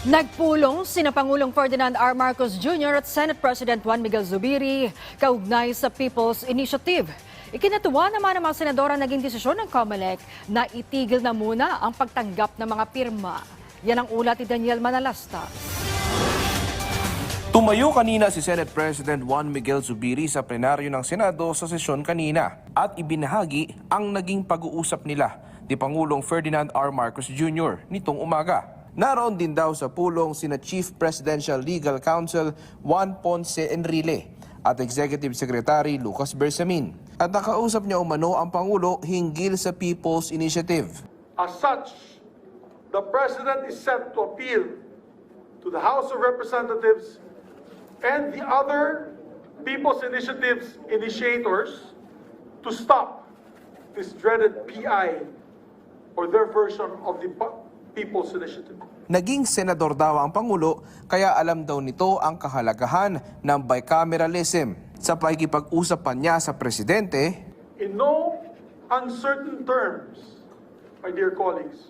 Nagpulong sina Pangulong Ferdinand R. Marcos Jr. at Senate President Juan Miguel Zubiri kaugnay sa People's Initiative. Ikinatuwa naman ng mga senadora naging desisyon ng COMELEC na itigil na muna ang pagtanggap ng mga pirma. Yan ang ulat ni Daniel Manalastas. Tumayo kanina si Senate President Juan Miguel Zubiri sa plenaryo ng Senado sa sesyon kanina at ibinahagi ang naging pag-uusap nila ni Pangulong Ferdinand R. Marcos Jr. nitong umaga. Naroon din daw sa pulong sina Chief Presidential Legal Counsel Juan Ponce Enrile at Executive Secretary Lucas Bersamin. At nakausap niya umano ang Pangulo hinggil sa People's Initiative. As such, the President is set to appeal to the House of Representatives and the other People's Initiatives initiators to stop this dreaded PI or their version of the People's Initiative. Naging senador daw ang Pangulo kaya alam daw nito ang kahalagahan ng bicameralism. Sa pakikipag-usapan niya sa presidente, In no uncertain terms, my dear colleagues,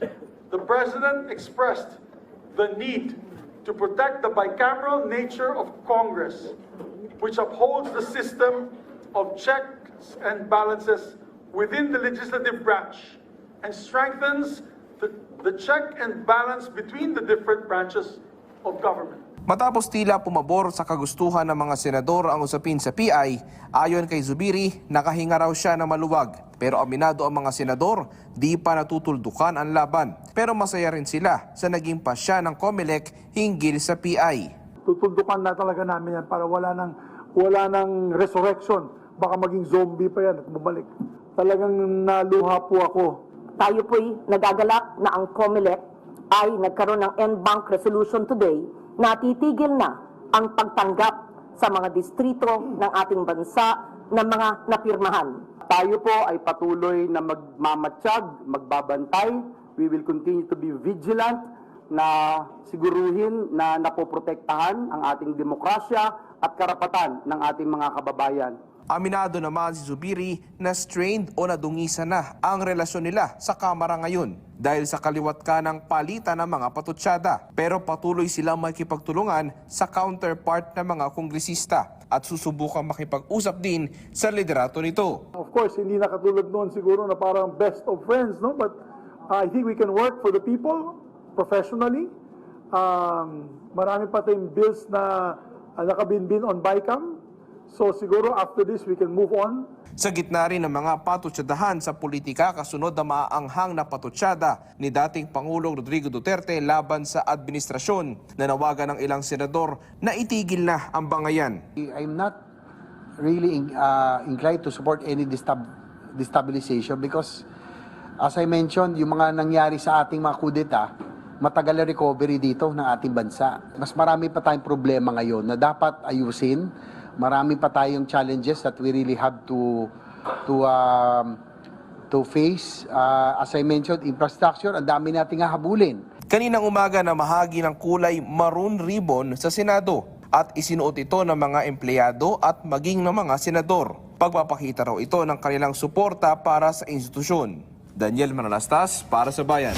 the President expressed the need to protect the bicameral nature of Congress, which upholds the system of checks and balances within the legislative branch and strengthens the, the check and balance between the different branches of government. matapos tila pumabor sa kagustuhan ng mga senador ang usapin sa PI, ayon kay Zubiri, nakahinga raw siya na maluwag. Pero aminado ang mga senador, di pa natutuldukan ang laban. Pero masaya rin sila sa naging pasya ng COMELEC hinggil sa PI. tutuldukan na talaga namin yan para wala nang wala nang resurrection. Baka maging zombie pa yan at bumalik. Talagang naluha po ako. Tayo po'y nagagalak na ang COMELEC ay nagkaroon ng end-bank resolution today na titigil na ang pagtanggap sa mga distrito ng ating bansa ng mga napirmahan. Tayo po ay patuloy na magmamatsyag, magbabantay. We will continue to be vigilant na siguruhin na napoprotektahan ang ating demokrasya at karapatan ng ating mga kababayan. Aminado naman si Zubiri na strained o nadungisa na ang relasyon nila sa Kamara ngayon dahil sa kaliwat ka ng palitan ng mga patutsada. Pero patuloy silang makipagtulungan sa counterpart ng mga kongresista at susubukang makipag-usap din sa liderato nito. Of course, hindi na katulad noon siguro na parang best of friends, no? But uh, I think we can work for the people professionally. Um, marami pa tayong bills na uh, nakabinbin on BICAM. So siguro after this, we can move on. Sa gitna rin ng mga patutsadahan sa politika kasunod na maaanghang na patutsada ni dating Pangulong Rodrigo Duterte laban sa administrasyon na nawagan ng ilang senador na itigil na ang bangayan. I'm not really in- uh, inclined to support any destab- destabilization because as I mentioned, yung mga nangyari sa ating mga kudeta, matagal na recovery dito ng ating bansa. Mas marami pa tayong problema ngayon na dapat ayusin. Marami pa tayong challenges that we really have to to um, to face. Uh, as I mentioned, infrastructure, ang dami nating hahabulin. Kaninang umaga na mahagi ng kulay maroon ribbon sa Senado at isinuot ito ng mga empleyado at maging ng mga senador. Pagpapakita raw ito ng kanilang suporta para sa institusyon. Daniel Manalastas para sa Bayan.